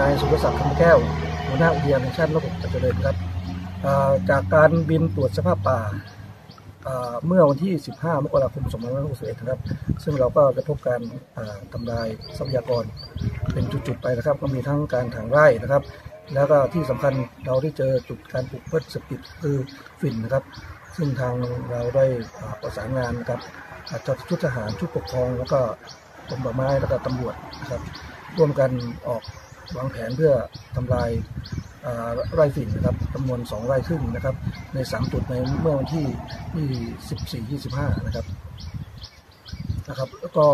นายสุรศักดิ์คำแก้วหัวหน้าอุทยานแห่งชาตินกปัจเจริญครับจากการบินตรวจสภาพป่าเมื่อวันที่ 15 มกราคม 2561นะครับ ซึ่งเราก็จะพบการอ่าทำลายทรัพยากรเป็นจุดๆไปนะครับ ก็มีทั้งการถางไร่นะครับ แล้วก็ที่สำคัญเราได้เจอจุดการปลูกพืชสพติดคือฝิ่นนะครับ ซึ่งทางเราได้ประสานงานนะครับอาจจะชุดทหารชุดปกครอง แล้วก็กรมป่าไม้แล้วก็ตำรวจนะครับ ร่วมกันออกวางแผนเพื่อทำลายอ่าไร่ฝิ่นนะครับจำนวน 2 ไร่ครึ่งนะครับ ใน 3 จุดในเมื่อวันที่ที่14 25 นะครับนะครับ แล้วก็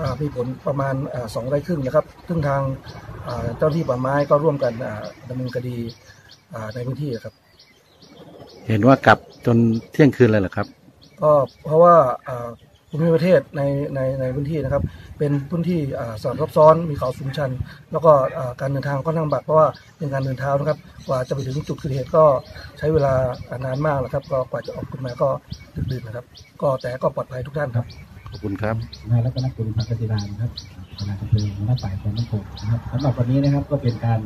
อ่ามีผลประมาณอ่าสองไร่ครึ่งนะครับ ซึ่งทางอ่าเจ้าหน้าที่ป่าไม้ก็ร่วมกันอ่าดำเนินคดีอ่าในพื้นที่ครับ เห็นว่ากลับจนเที่ยงคืนเลยเหรอครับ ก็เพราะว่าอ่า ภูมิประเทศในในในพื้นที่นะครับ เป็นพื้นที่อ่าสลับซับซ้อนมีเขาสูงชัน แล้วก็อ่าการเดินทางค่อนข้างลำบากเพราะว่าเป็นการเดินเท้านะครับ กว่าจะไปถึงจุดเกิดเหตุก็ใช้เวลานานมากนะครับ ก็กว่าจะออกขึ้นมาก็ดึกดื่นนะครับ ก็แต่ก็ปลอดภัยทุกท่านครับขอบคุณครับนายรัตนกุลพักติลานะครับคณะอำเภอหัวหน้าฝ่ายความมั่นคงนะครับสำหรับวันนี้นะครับก็เป็นการ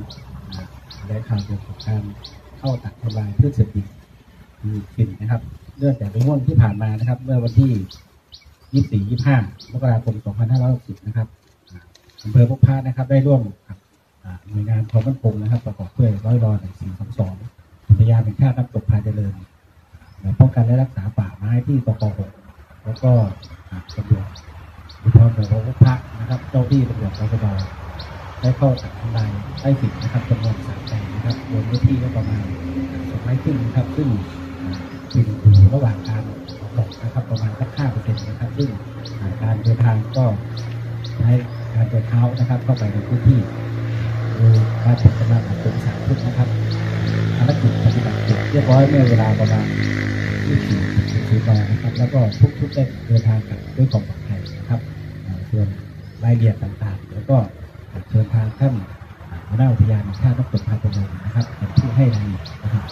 อ่าแถลงข่าวเกี่ยวกับการเข้าตัดทำลายพืชเศรษฐกิจคือฝิ่นนะครับ เนื่องจากในงวดที่ผ่านมานะครับ เมื่อวันที่ 24 25มกราคม2560นห้าร้อยสิบนะครับอำเภอพบพระนะครับ ได้ร่วมกับหน่วยงานความมั่นคงนะครับ ประกอบด้วยร้อยรอหนึ่งสี่สองสองอุทยานแห่งชาติน้ำตกพายเจริญป้องกันและรักษาป่าไม้ที่ปปหกแล้วก็อ่าตำรวจอุทธรณ์ของพกพระนะครับเจ้าที่ตำรวจปปดได้เข้าตัดทำลายไต้สิทธิ์นะครับจำนวนสามแปลงนะครับรวมพื้นที่ก็ประมาณสองไร่ครึ่งนะครับ ซึ่งเป็นอยู่ระหว่างการ กนะครับ ประมาณสักห้าเปอร์เซ็นต์นะครับซึ่งการเดินทางก็ใช้การเดินเท้านะครับเข้าไปในพื้นที่โดยการจัดกำลังของกรมสามพุทธนะครับภารกิจปฏิบัติเสร็จเรียบร้อยเมื่อเวลาประมาณ24ถึง40นะครับ แล้วก็ทุกๆได้เดินทางกลับด้วยความปลอดภัยนะครับส่วนรายละเอียดต่างๆ แล้วก็เชิญทางท่านหัวหน้าอุทยานแห่งชาตินกตกพาตะวันนะครับเป็นผู้ให้รายละเอียดนะครับ